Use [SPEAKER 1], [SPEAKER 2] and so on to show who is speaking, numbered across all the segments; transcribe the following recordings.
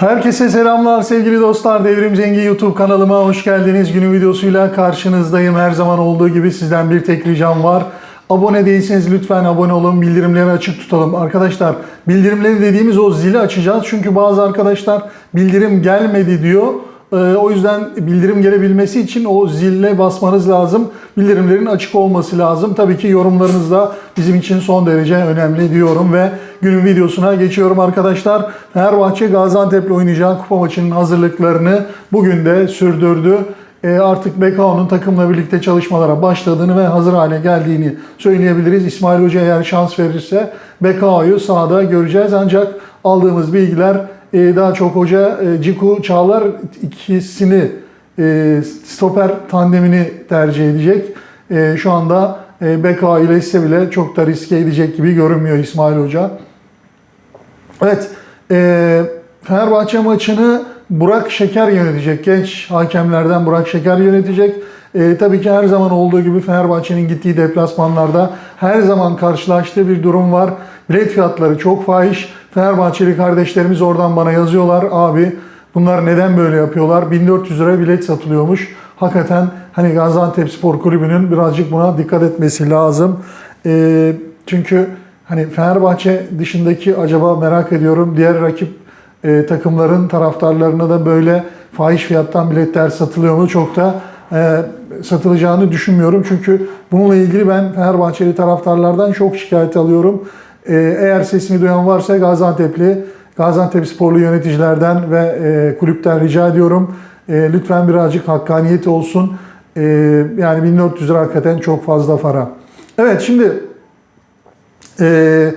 [SPEAKER 1] Herkese selamlar sevgili dostlar. Devrim Zengi YouTube kanalıma hoş geldiniz. Günün videosuyla karşınızdayım. Her zaman olduğu gibi sizden bir tek ricam var. Abone değilseniz lütfen abone olun. Bildirimleri açık tutalım. Arkadaşlar bildirimleri dediğimiz o zili açacağız. Çünkü bazı arkadaşlar bildirim gelmedi diyor. Ee, o yüzden bildirim gelebilmesi için o zille basmanız lazım. Bildirimlerin açık olması lazım. Tabii ki yorumlarınız da bizim için son derece önemli diyorum ve günün videosuna geçiyorum arkadaşlar. Fenerbahçe Gaziantep'le oynayacağı kupa maçının hazırlıklarını bugün de sürdürdü. E, artık Bekao'nun takımla birlikte çalışmalara başladığını ve hazır hale geldiğini söyleyebiliriz. İsmail Hoca eğer şans verirse Bekao'yu sahada göreceğiz. Ancak aldığımız bilgiler daha çok hoca e, Ciku Çağlar ikisini e, stoper tandemini tercih edecek. E, şu anda Bekao ile ise bile çok da riske edecek gibi görünmüyor İsmail Hoca. Evet, Fenerbahçe maçını Burak Şeker yönetecek. Genç hakemlerden Burak Şeker yönetecek. E, tabii ki her zaman olduğu gibi Fenerbahçe'nin gittiği deplasmanlarda her zaman karşılaştığı bir durum var. Bilet fiyatları çok fahiş. Fenerbahçeli kardeşlerimiz oradan bana yazıyorlar. Abi bunlar neden böyle yapıyorlar? 1400 lira bilet satılıyormuş. Hakikaten hani Gaziantep Spor Kulübü'nün birazcık buna dikkat etmesi lazım. E, çünkü hani Fenerbahçe dışındaki acaba merak ediyorum diğer rakip e, takımların taraftarlarına da böyle fahiş fiyattan biletler satılıyor mu? Çok da e, satılacağını düşünmüyorum. Çünkü bununla ilgili ben Fenerbahçeli taraftarlardan çok şikayet alıyorum. E, eğer sesimi duyan varsa Gaziantep'li, Gaziantep sporlu yöneticilerden ve e, kulüpten rica ediyorum. E, lütfen birazcık hakkaniyet olsun. E, yani 1400 lira hakikaten çok fazla para. Evet şimdi e,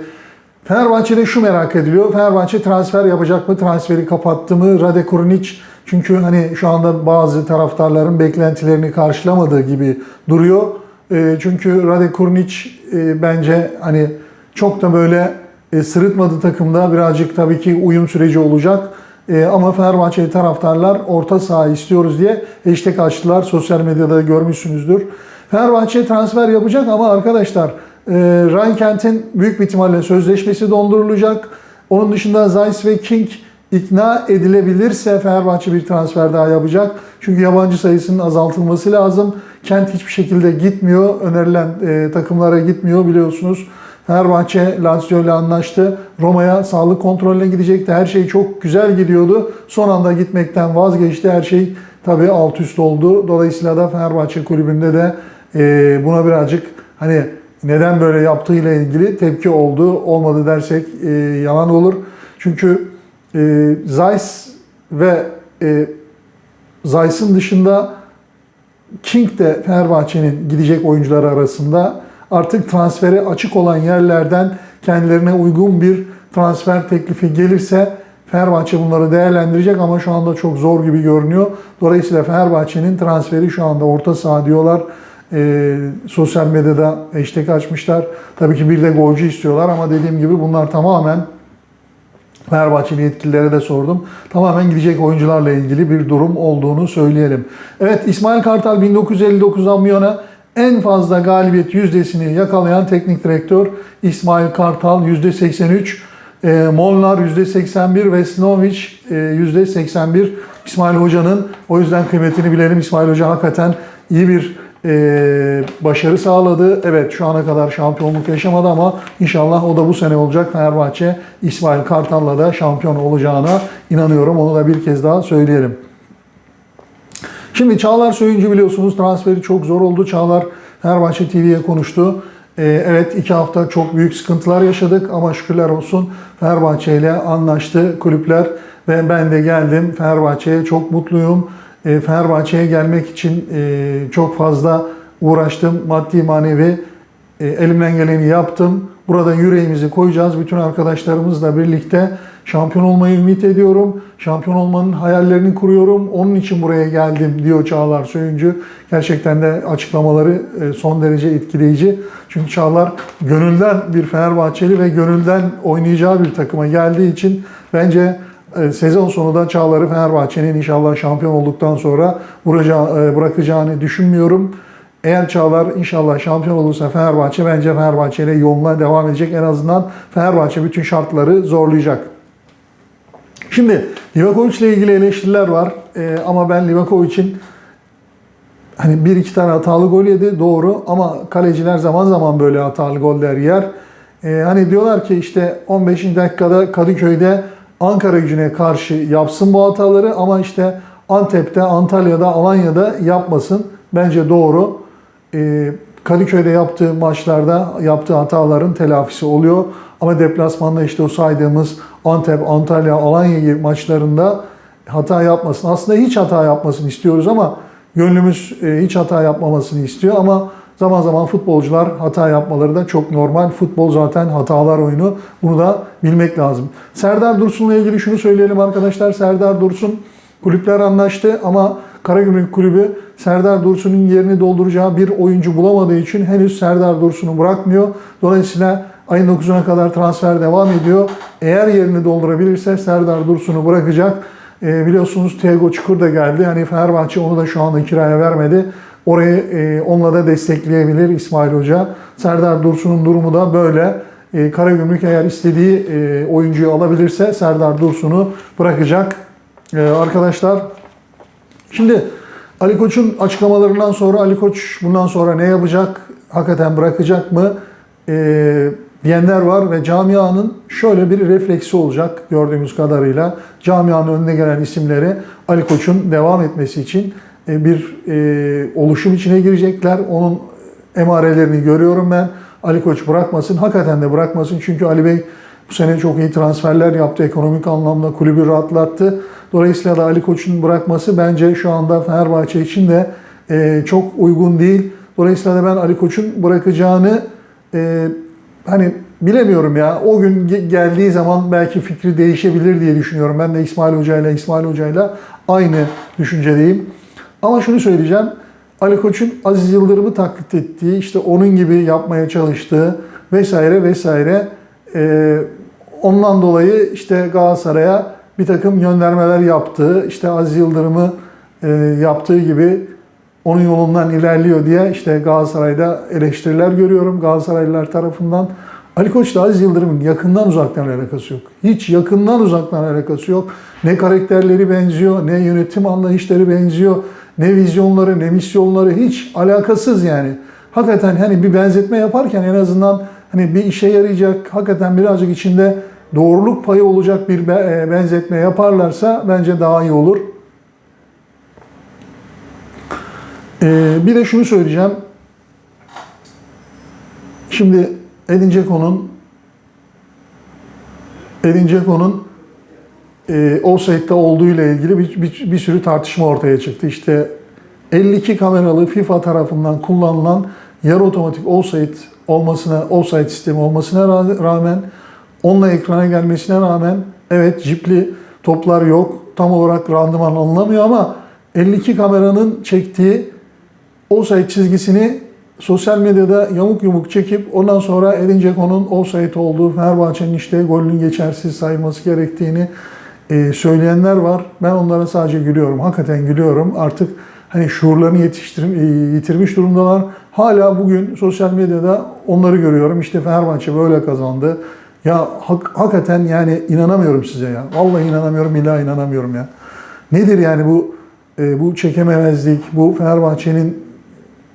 [SPEAKER 1] Fenerbahçe'de şu merak ediliyor. Fenerbahçe transfer yapacak mı? Transferi kapattı mı? Rade Kurunic çünkü hani şu anda bazı taraftarların beklentilerini karşılamadığı gibi duruyor. E, çünkü Rade Kurunic e, bence hani çok da böyle e, sırıtmadı takımda birazcık tabii ki uyum süreci olacak. E, ama Fenerbahçeli taraftarlar orta saha istiyoruz diye hashtag açtılar. Sosyal medyada görmüşsünüzdür. Fenerbahçe transfer yapacak ama arkadaşlar e, Ryan Kent'in büyük bir ihtimalle sözleşmesi dondurulacak. Onun dışında Zeiss ve King ikna edilebilirse Fenerbahçe bir transfer daha yapacak. Çünkü yabancı sayısının azaltılması lazım. Kent hiçbir şekilde gitmiyor. Önerilen e, takımlara gitmiyor biliyorsunuz. Fenerbahçe Lazio ile anlaştı. Roma'ya sağlık kontrolüne gidecekti. Her şey çok güzel gidiyordu. Son anda gitmekten vazgeçti. Her şey tabii alt üst oldu. Dolayısıyla da Fenerbahçe kulübünde de e, buna birazcık hani neden böyle yaptığıyla ilgili tepki oldu. Olmadı dersek e, yalan olur. Çünkü e, Zeiss ve Zeiss'in dışında King de Fenerbahçe'nin gidecek oyuncular arasında artık transfere açık olan yerlerden kendilerine uygun bir transfer teklifi gelirse Fenerbahçe bunları değerlendirecek ama şu anda çok zor gibi görünüyor. Dolayısıyla Fenerbahçe'nin transferi şu anda orta saha diyorlar. E, sosyal medyada hashtag açmışlar. Tabii ki bir de golcü istiyorlar ama dediğim gibi bunlar tamamen Fenerbahçeli yetkililere de sordum. Tamamen gidecek oyuncularla ilgili bir durum olduğunu söyleyelim. Evet İsmail Kartal 1959'dan bu yana en fazla galibiyet yüzdesini yakalayan teknik direktör İsmail Kartal %83, e, Molnar %81 ve Snovic e, %81 İsmail Hoca'nın. O yüzden kıymetini bilelim. İsmail Hoca hakikaten iyi bir e, başarı sağladı. Evet şu ana kadar şampiyonluk yaşamadı ama inşallah o da bu sene olacak. Fenerbahçe İsmail Kartal'la da şampiyon olacağına inanıyorum. Onu da bir kez daha söyleyelim. Şimdi Çağlar Söyüncü biliyorsunuz transferi çok zor oldu. Çağlar Fenerbahçe TV'ye konuştu. Ee, evet iki hafta çok büyük sıkıntılar yaşadık ama şükürler olsun Fenerbahçe ile anlaştı kulüpler ve ben de geldim Fenerbahçe'ye çok mutluyum. Ee, Fenerbahçe'ye gelmek için e, çok fazla uğraştım. Maddi manevi e, elimden geleni yaptım. Burada yüreğimizi koyacağız. Bütün arkadaşlarımızla birlikte şampiyon olmayı ümit ediyorum. Şampiyon olmanın hayallerini kuruyorum. Onun için buraya geldim diyor Çağlar Söyüncü. Gerçekten de açıklamaları e, son derece etkileyici. Çünkü Çağlar gönülden bir Fenerbahçeli ve gönülden oynayacağı bir takıma geldiği için bence e, sezon sonu da Çağlar'ı Fenerbahçe'nin inşallah şampiyon olduktan sonra vuracağı, bırakacağını düşünmüyorum. Eğer Çağlar inşallah şampiyon olursa Fenerbahçe bence Fenerbahçe ile yoluna devam edecek. En azından Fenerbahçe bütün şartları zorlayacak. Şimdi Livakovic ile ilgili eleştiriler var. Ee, ama ben Livakovic'in hani bir iki tane hatalı gol yedi doğru ama kaleciler zaman zaman böyle hatalı goller yer. Ee, hani diyorlar ki işte 15. dakikada Kadıköy'de Ankara gücüne karşı yapsın bu hataları ama işte Antep'te, Antalya'da, Alanya'da yapmasın. Bence doğru. Ee, Kadıköy'de yaptığı maçlarda yaptığı hataların telafisi oluyor. Ama deplasmanda işte o saydığımız Antep, Antalya, Alanya gibi maçlarında hata yapmasın. Aslında hiç hata yapmasını istiyoruz ama gönlümüz e, hiç hata yapmamasını istiyor ama zaman zaman futbolcular hata yapmaları da çok normal. Futbol zaten hatalar oyunu. Bunu da bilmek lazım. Serdar Dursun'la ilgili şunu söyleyelim arkadaşlar. Serdar Dursun kulüpler anlaştı ama Karagümrük Kulübü Serdar Dursun'un yerini dolduracağı bir oyuncu bulamadığı için henüz Serdar Dursun'u bırakmıyor. Dolayısıyla ayın 9'una kadar transfer devam ediyor. Eğer yerini doldurabilirse Serdar Dursun'u bırakacak. E, biliyorsunuz Thiago Çukur da geldi. Hani Fenerbahçe onu da şu anda kiraya vermedi. Orayı e, onunla da destekleyebilir İsmail Hoca. Serdar Dursun'un durumu da böyle. E, Karagümrük eğer istediği e, oyuncuyu alabilirse Serdar Dursun'u bırakacak. E, arkadaşlar şimdi Ali Koç'un açıklamalarından sonra Ali Koç bundan sonra ne yapacak? Hakikaten bırakacak mı? E, diyenler var ve camianın şöyle bir refleksi olacak gördüğümüz kadarıyla. Camianın önüne gelen isimleri Ali Koç'un devam etmesi için e, bir e, oluşum içine girecekler. Onun emarelerini görüyorum ben. Ali Koç bırakmasın. Hakikaten de bırakmasın. Çünkü Ali Bey bu sene çok iyi transferler yaptı. Ekonomik anlamda kulübü rahatlattı. Dolayısıyla da Ali Koç'un bırakması bence şu anda Fenerbahçe için de e, çok uygun değil. Dolayısıyla da ben Ali Koç'un bırakacağını hani bilemiyorum ya. O gün ge- geldiği zaman belki fikri değişebilir diye düşünüyorum. Ben de İsmail Hoca ile İsmail Hoca ile aynı düşüncedeyim. Ama şunu söyleyeceğim. Ali Koç'un Aziz Yıldırım'ı taklit ettiği, işte onun gibi yapmaya çalıştığı vesaire vesaire e, ondan dolayı işte Galatasaray'a bir takım göndermeler yaptığı, işte Aziz Yıldırım'ı e, yaptığı gibi onun yolundan ilerliyor diye işte Galatasaray'da eleştiriler görüyorum Galatasaraylılar tarafından. Ali Koç da Aziz Yıldırım'ın yakından uzaktan alakası yok. Hiç yakından uzaktan alakası yok. Ne karakterleri benziyor, ne yönetim anlayışları benziyor, ne vizyonları, ne misyonları hiç alakasız yani. Hakikaten hani bir benzetme yaparken en azından hani bir işe yarayacak, hakikaten birazcık içinde doğruluk payı olacak bir e, benzetme yaparlarsa bence daha iyi olur. Ee, bir de şunu söyleyeceğim. Şimdi Edin Dzeko'nun Edin Dzeko'nun e, offside'da olduğu ile ilgili bir, bir, bir sürü tartışma ortaya çıktı. İşte 52 kameralı FIFA tarafından kullanılan yarı otomatik offside olmasına, offside sistemi olmasına ra- rağmen onunla ekrana gelmesine rağmen evet cipli toplar yok. Tam olarak randıman alınamıyor ama 52 kameranın çektiği offside çizgisini sosyal medyada yamuk yumuk çekip ondan sonra Edin Dzeko'nun offside olduğu Fenerbahçe'nin işte golünün geçersiz sayılması gerektiğini e, söyleyenler var. Ben onlara sadece gülüyorum. Hakikaten gülüyorum. Artık hani şuurlarını yetiştir, e, yitirmiş durumdalar. Hala bugün sosyal medyada onları görüyorum. İşte Fenerbahçe böyle kazandı. Ya hak- hakikaten yani inanamıyorum size ya. Vallahi inanamıyorum, billahi inanamıyorum ya. Nedir yani bu e, bu çekememezlik, bu Fenerbahçe'nin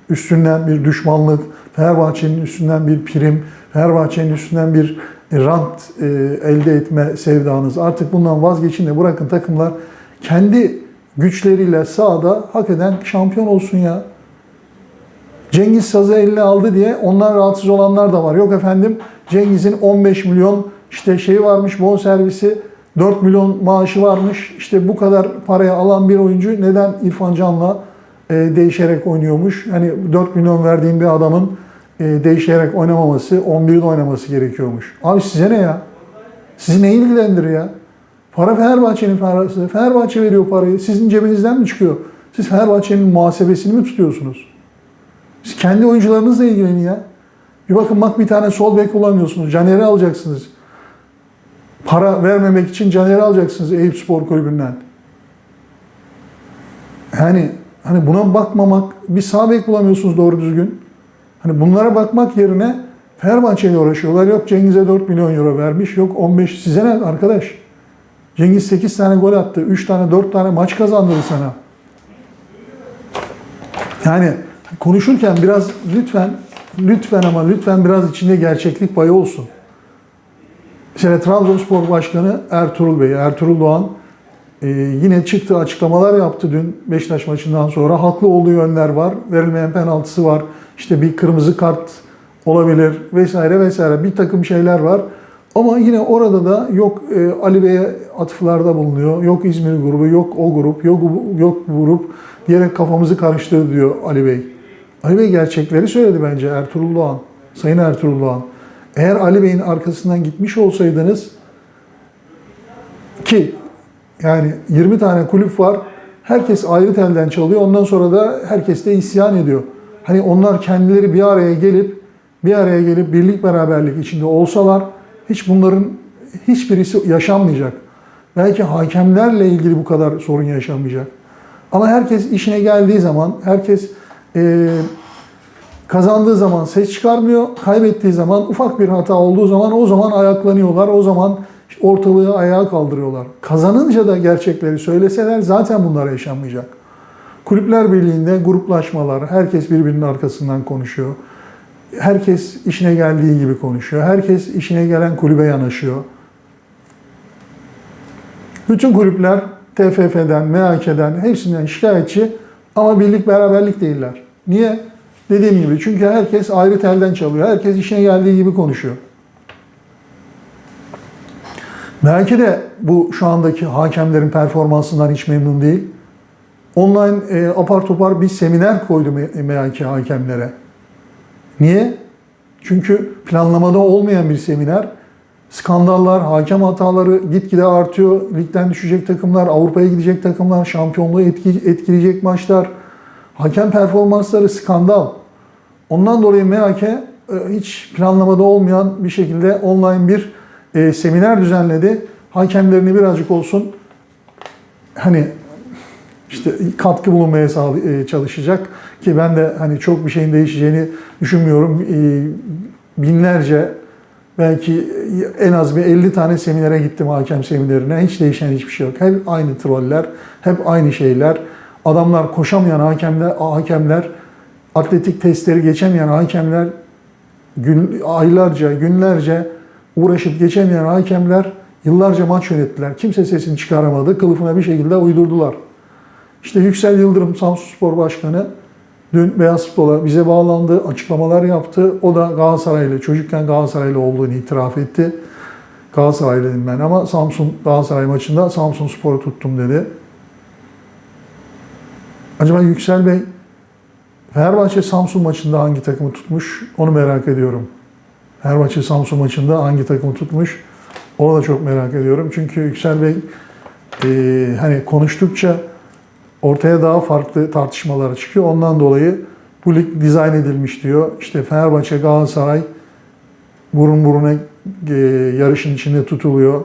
[SPEAKER 1] üstünden bir düşmanlık, Fenerbahçe'nin üstünden bir prim, Fenerbahçe'nin üstünden bir rant e, elde etme sevdanız. Artık bundan vazgeçin de bırakın takımlar kendi güçleriyle sahada hak eden şampiyon olsun ya. Cengiz Saz'ı eline aldı diye onlar rahatsız olanlar da var. Yok efendim Cengiz'in 15 milyon işte şeyi varmış bonservisi 4 milyon maaşı varmış. İşte bu kadar paraya alan bir oyuncu neden İrfan Can'la e, değişerek oynuyormuş? Hani 4 milyon verdiğin bir adamın e, değişerek oynamaması, 11'de oynaması gerekiyormuş. Abi size ne ya? Sizi ne ilgilendirir ya? Para Fenerbahçe'nin parası. Fenerbahçe veriyor parayı. Sizin cebinizden mi çıkıyor? Siz Fenerbahçe'nin muhasebesini mi tutuyorsunuz? Siz kendi oyuncularınızla ilgilenin ya. Bir bakın bak bir tane sol bek bulamıyorsunuz. Caner'i alacaksınız. Para vermemek için Caner'i alacaksınız Eyüp Spor Kulübü'nden. Yani hani buna bakmamak, bir sağ bek bulamıyorsunuz doğru düzgün. Hani bunlara bakmak yerine Fenerbahçe ile uğraşıyorlar. Yok Cengiz'e 4 milyon euro vermiş, yok 15. Size ne arkadaş? Cengiz 8 tane gol attı. 3 tane 4 tane maç kazandırdı sana. Yani konuşurken biraz lütfen lütfen ama lütfen biraz içinde gerçeklik payı olsun. Mesela Trabzonspor Başkanı Ertuğrul Bey, Ertuğrul Doğan e, yine çıktı açıklamalar yaptı dün Beşiktaş maçından sonra. Haklı olduğu yönler var. Verilmeyen penaltısı var. İşte bir kırmızı kart olabilir vesaire vesaire. Bir takım şeyler var. Ama yine orada da yok e, Ali Bey'e atıflarda bulunuyor. Yok İzmir grubu, yok o grup, yok yok grup diyerek kafamızı karıştırdı diyor Ali Bey. Ali Bey gerçekleri söyledi bence Ertuğrul Doğan. Sayın Ertuğrul Doğan. Eğer Ali Bey'in arkasından gitmiş olsaydınız ki yani 20 tane kulüp var. Herkes ayrı telden çalıyor. Ondan sonra da herkes de isyan ediyor. Hani onlar kendileri bir araya gelip bir araya gelip birlik beraberlik içinde olsalar hiç bunların hiçbirisi yaşanmayacak. Belki hakemlerle ilgili bu kadar sorun yaşanmayacak. Ama herkes işine geldiği zaman, herkes eee, kazandığı zaman ses çıkarmıyor, kaybettiği zaman ufak bir hata olduğu zaman o zaman ayaklanıyorlar, o zaman ortalığı ayağa kaldırıyorlar. Kazanınca da gerçekleri söyleseler zaten bunlar yaşanmayacak. Kulüpler Birliği'nde gruplaşmalar, herkes birbirinin arkasından konuşuyor. Herkes işine geldiği gibi konuşuyor. Herkes işine gelen kulübe yanaşıyor. Bütün kulüpler TFF'den, MHK'den hepsinden şikayetçi ama birlik beraberlik değiller. Niye? Dediğim gibi çünkü herkes ayrı telden çalıyor. Herkes işine geldiği gibi konuşuyor. Belki de bu şu andaki hakemlerin performansından hiç memnun değil. Online e, apar topar bir seminer koydu MHK hakemlere. Niye? Çünkü planlamada olmayan bir seminer. Skandallar, hakem hataları gitgide artıyor. Ligden düşecek takımlar, Avrupa'ya gidecek takımlar, şampiyonluğu etki, etkileyecek maçlar. Hakem performansları skandal. Ondan dolayı MHK e, hiç planlamada olmayan bir şekilde online bir e, seminer düzenledi. Hakemlerini birazcık olsun hani işte katkı bulunmaya e, çalışacak ki ben de hani çok bir şeyin değişeceğini düşünmüyorum. E, Binlerce belki en az bir 50 tane seminere gittim hakem seminerine. Hiç değişen hiçbir şey yok. Hep aynı troller, hep aynı şeyler. Adamlar koşamayan hakemler, hakemler, atletik testleri geçemeyen hakemler, gün, aylarca, günlerce uğraşıp geçemeyen hakemler yıllarca maç yönettiler. Kimse sesini çıkaramadı. Kılıfına bir şekilde uydurdular. İşte Yüksel Yıldırım Samsun Spor Başkanı dün Beyaz Futbol'a bize bağlandı, açıklamalar yaptı. O da Galatasaraylı, çocukken Galatasaraylı olduğunu itiraf etti. Galatasaraylıyım ben ama Samsun Galatasaray maçında Samsun Spor'u tuttum dedi. Acaba Yüksel Bey Fenerbahçe Samsun maçında hangi takımı tutmuş onu merak ediyorum. Fenerbahçe Samsun maçında hangi takımı tutmuş onu da çok merak ediyorum. Çünkü Yüksel Bey e, hani konuştukça ortaya daha farklı tartışmalar çıkıyor. Ondan dolayı bu lig dizayn edilmiş diyor. İşte Fenerbahçe, Galatasaray burun buruna e, yarışın içinde tutuluyor.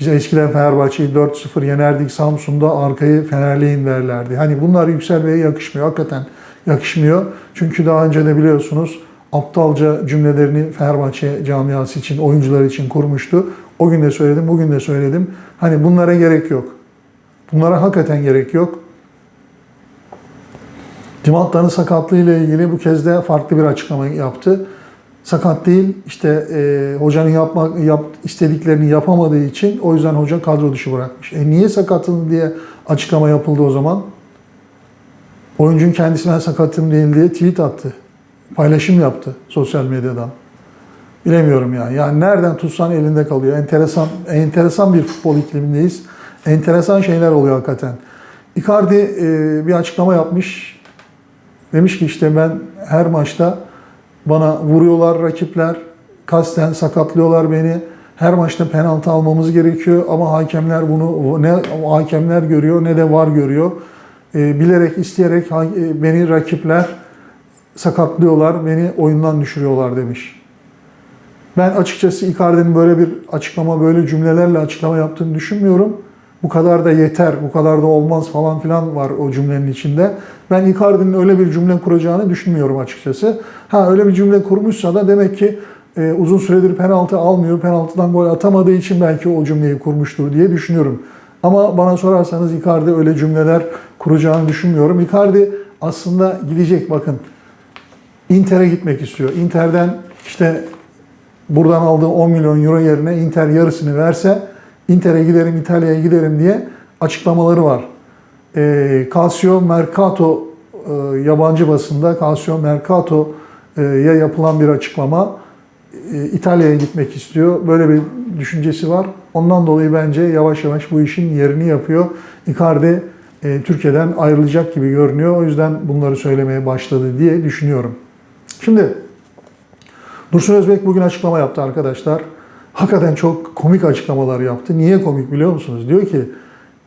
[SPEAKER 1] Biz eskiden Fenerbahçe'yi 4-0 yenerdik Samsun'da arkayı Fenerli'yin derlerdi. Hani bunlar Yüksel Bey'e yakışmıyor. Hakikaten yakışmıyor. Çünkü daha önce de biliyorsunuz aptalca cümlelerini Fenerbahçe camiası için, oyuncular için kurmuştu. O gün de söyledim, bugün de söyledim. Hani bunlara gerek yok. Bunlara hakikaten gerek yok. Dimatta'nın sakatlığı ile ilgili bu kez de farklı bir açıklama yaptı. Sakat değil, işte e, hocanın yapmak yap, istediklerini yapamadığı için o yüzden hoca kadro dışı bırakmış. E niye sakatın diye açıklama yapıldı o zaman? Oyuncunun kendisine sakatım değil diye tweet attı. Paylaşım yaptı sosyal medyadan. Bilemiyorum ya. Yani nereden tutsan elinde kalıyor. Enteresan enteresan bir futbol iklimindeyiz. Enteresan şeyler oluyor hakikaten. Icardi e, bir açıklama yapmış. Demiş ki işte ben her maçta bana vuruyorlar rakipler, kasten sakatlıyorlar beni. Her maçta penaltı almamız gerekiyor ama hakemler bunu ne hakemler görüyor ne de var görüyor. E, bilerek isteyerek e, beni rakipler sakatlıyorlar, beni oyundan düşürüyorlar demiş. Ben açıkçası Icardi'nin böyle bir açıklama, böyle cümlelerle açıklama yaptığını düşünmüyorum. Bu kadar da yeter, bu kadar da olmaz falan filan var o cümlenin içinde. Ben Icardi'nin öyle bir cümle kuracağını düşünmüyorum açıkçası. Ha öyle bir cümle kurmuşsa da demek ki e, uzun süredir penaltı almıyor. Penaltıdan gol atamadığı için belki o cümleyi kurmuştur diye düşünüyorum. Ama bana sorarsanız Icardi öyle cümleler kuracağını düşünmüyorum. Icardi aslında gidecek bakın. Inter'e gitmek istiyor. Inter'den işte buradan aldığı 10 milyon euro yerine Inter yarısını verse Inter'e giderim, İtalya'ya giderim diye açıklamaları var. E, Calcio Mercato e, yabancı basında Calcio Mercato'ya yapılan bir açıklama. E, İtalya'ya gitmek istiyor. Böyle bir düşüncesi var. Ondan dolayı bence yavaş yavaş bu işin yerini yapıyor. Icardi e, Türkiye'den ayrılacak gibi görünüyor. O yüzden bunları söylemeye başladı diye düşünüyorum. Şimdi Dursun Özbek bugün açıklama yaptı arkadaşlar. Hakikaten çok komik açıklamalar yaptı. Niye komik biliyor musunuz? Diyor ki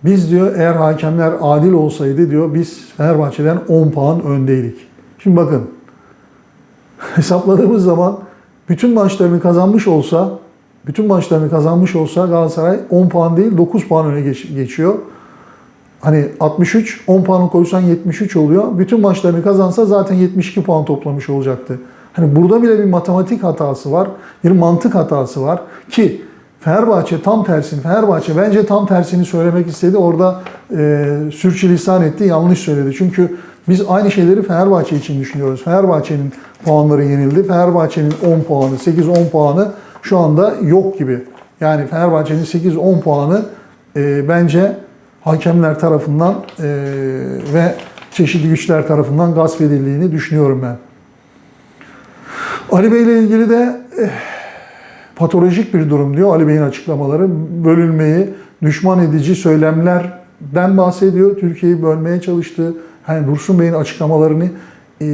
[SPEAKER 1] biz diyor eğer hakemler adil olsaydı diyor biz Fenerbahçe'den 10 puan öndeydik. Şimdi bakın hesapladığımız zaman bütün maçlarını kazanmış olsa bütün maçlarını kazanmış olsa Galatasaray 10 puan değil 9 puan öne geç- geçiyor. Hani 63, 10 puanı koysan 73 oluyor. Bütün maçlarını kazansa zaten 72 puan toplamış olacaktı. Hani burada bile bir matematik hatası var, bir mantık hatası var ki Fenerbahçe tam tersini, Fenerbahçe bence tam tersini söylemek istedi. Orada e, sürçülisan etti, yanlış söyledi. Çünkü biz aynı şeyleri Fenerbahçe için düşünüyoruz. Fenerbahçe'nin puanları yenildi. Fenerbahçe'nin 10 puanı, 8-10 puanı şu anda yok gibi. Yani Fenerbahçe'nin 8-10 puanı e, bence hakemler tarafından e, ve çeşitli güçler tarafından gasp edildiğini düşünüyorum ben. Ali Bey ile ilgili de eh, patolojik bir durum diyor Ali Bey'in açıklamaları. Bölünmeyi, düşman edici söylemlerden bahsediyor. Türkiye'yi bölmeye çalıştı. Hani Dursun Bey'in açıklamalarını e,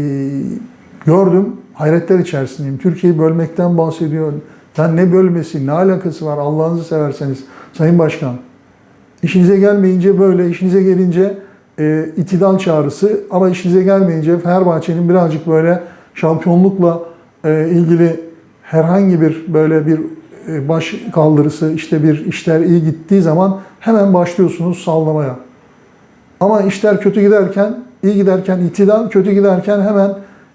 [SPEAKER 1] gördüm. Hayretler içerisindeyim. Türkiye'yi bölmekten bahsediyor. Yani ne bölmesi, ne alakası var Allah'ınızı severseniz Sayın Başkan. İşinize gelmeyince böyle, işinize gelince e, itidal çağrısı ama işinize gelmeyince Fenerbahçe'nin birazcık böyle şampiyonlukla e, ilgili herhangi bir böyle bir e, baş kaldırısı, işte bir işler iyi gittiği zaman hemen başlıyorsunuz sallamaya. Ama işler kötü giderken, iyi giderken itidal, kötü giderken hemen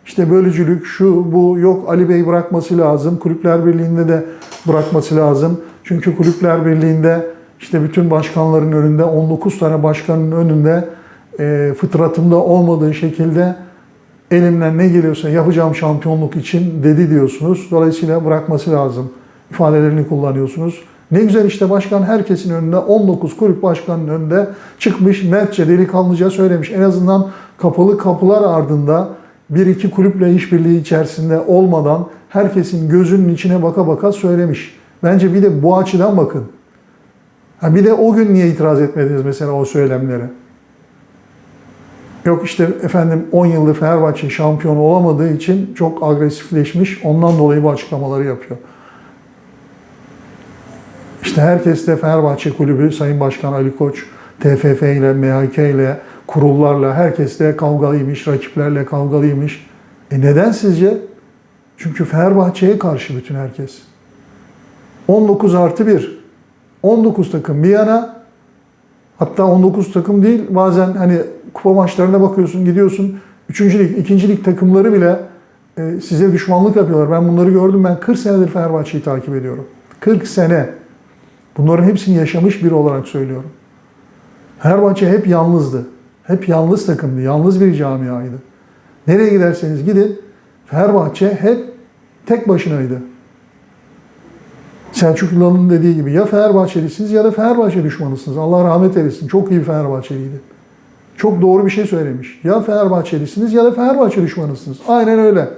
[SPEAKER 1] işte bölücülük, şu, bu, yok Ali Bey bırakması lazım. Kulüpler Birliği'nde de bırakması lazım. Çünkü Kulüpler Birliği'nde işte bütün başkanların önünde, 19 tane başkanın önünde e, fıtratımda olmadığı şekilde elimden ne geliyorsa yapacağım şampiyonluk için dedi diyorsunuz. Dolayısıyla bırakması lazım ifadelerini kullanıyorsunuz. Ne güzel işte başkan herkesin önünde 19 kulüp başkanının önünde çıkmış mertçe delikanlıca söylemiş. En azından kapalı kapılar ardında bir iki kulüple işbirliği içerisinde olmadan herkesin gözünün içine baka baka söylemiş. Bence bir de bu açıdan bakın. Ha bir de o gün niye itiraz etmediniz mesela o söylemlere? Yok işte efendim 10 yıldır Fenerbahçe şampiyon olamadığı için çok agresifleşmiş. Ondan dolayı bu açıklamaları yapıyor. İşte herkes de Fenerbahçe Kulübü, Sayın Başkan Ali Koç, TFF ile, MHK ile, kurullarla, herkes de kavgalıymış, rakiplerle kavgalıymış. E neden sizce? Çünkü Fenerbahçe'ye karşı bütün herkes. 19 artı 1. 19 takım bir yana, hatta 19 takım değil, bazen hani kupa maçlarına bakıyorsun, gidiyorsun. 3. lig, 2. lig takımları bile e, size düşmanlık yapıyorlar. Ben bunları gördüm. Ben 40 senedir Fenerbahçe'yi takip ediyorum. 40 sene. Bunların hepsini yaşamış biri olarak söylüyorum. Fenerbahçe hep yalnızdı. Hep yalnız takımdı. Yalnız bir camiaydı. Nereye giderseniz gidin Fenerbahçe hep tek başınaydı. Selçuk Yılan'ın dediği gibi ya Fenerbahçelisiniz ya da Fenerbahçe düşmanısınız. Allah rahmet eylesin. Çok iyi bir Fenerbahçeliydi. Çok doğru bir şey söylemiş. Ya Fenerbahçelisiniz ya da Fenerbahçe düşmanısınız. Aynen öyle.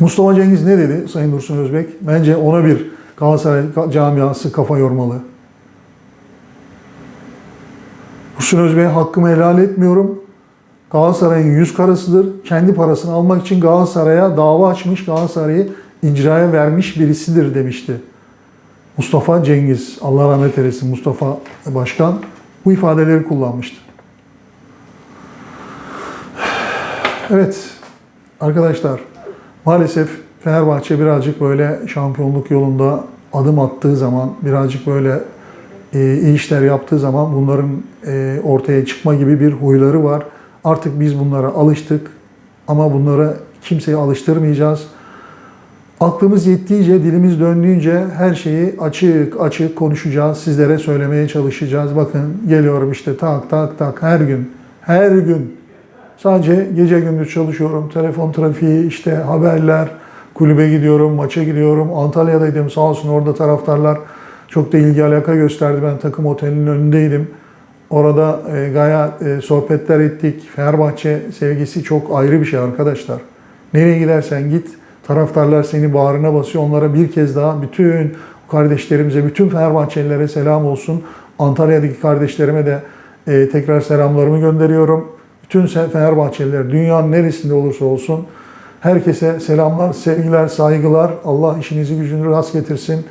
[SPEAKER 1] Mustafa Cengiz ne dedi Sayın Dursun Özbek? Bence ona bir Galatasaray camiası kafa yormalı. Dursun Özbek'e hakkımı helal etmiyorum. Galatasaray'ın yüz karasıdır. Kendi parasını almak için Galatasaray'a dava açmış, Galatasaray'ı icraya vermiş birisidir demişti. Mustafa Cengiz, Allah rahmet eylesin Mustafa Başkan bu ifadeleri kullanmıştı. Evet arkadaşlar maalesef Fenerbahçe birazcık böyle şampiyonluk yolunda adım attığı zaman birazcık böyle e, iyi işler yaptığı zaman bunların e, ortaya çıkma gibi bir huyları var. Artık biz bunlara alıştık ama bunlara Kimseyi alıştırmayacağız. Aklımız yettiğince, dilimiz döndüğünce her şeyi açık açık konuşacağız. Sizlere söylemeye çalışacağız. Bakın geliyorum işte tak tak tak her gün. Her gün. Sadece gece gündüz çalışıyorum. Telefon trafiği, işte haberler, kulübe gidiyorum, maça gidiyorum. Antalya'daydım sağ olsun orada taraftarlar çok da ilgi alaka gösterdi. Ben takım otelinin önündeydim. Orada e, gayet e, sohbetler ettik. Fenerbahçe sevgisi çok ayrı bir şey arkadaşlar. Nereye gidersen git taraftarlar seni bağrına basıyor. Onlara bir kez daha bütün kardeşlerimize, bütün Fenerbahçelilere selam olsun. Antalya'daki kardeşlerime de e, tekrar selamlarımı gönderiyorum. Bütün Fenerbahçeliler dünyanın neresinde olursa olsun herkese selamlar, sevgiler, saygılar. Allah işinizi gücünü rast getirsin.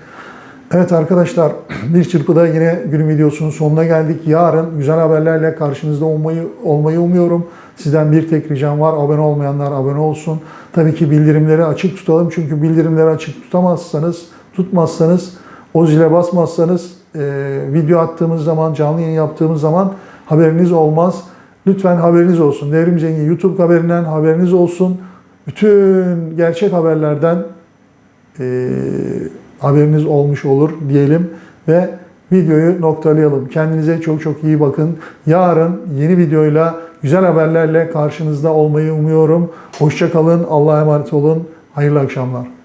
[SPEAKER 1] Evet arkadaşlar bir çırpıda yine günün videosunun sonuna geldik. Yarın güzel haberlerle karşınızda olmayı, olmayı umuyorum. Sizden bir tek ricam var. Abone olmayanlar abone olsun. Tabii ki bildirimleri açık tutalım. Çünkü bildirimleri açık tutamazsanız, tutmazsanız, o zile basmazsanız e, video attığımız zaman, canlı yayın yaptığımız zaman haberiniz olmaz. Lütfen haberiniz olsun. Devrim Zengi YouTube haberinden haberiniz olsun. Bütün gerçek haberlerden e, haberiniz olmuş olur diyelim ve videoyu noktalayalım. Kendinize çok çok iyi bakın. Yarın yeni videoyla, güzel haberlerle karşınızda olmayı umuyorum. Hoşça kalın, Allah'a emanet olun. Hayırlı akşamlar.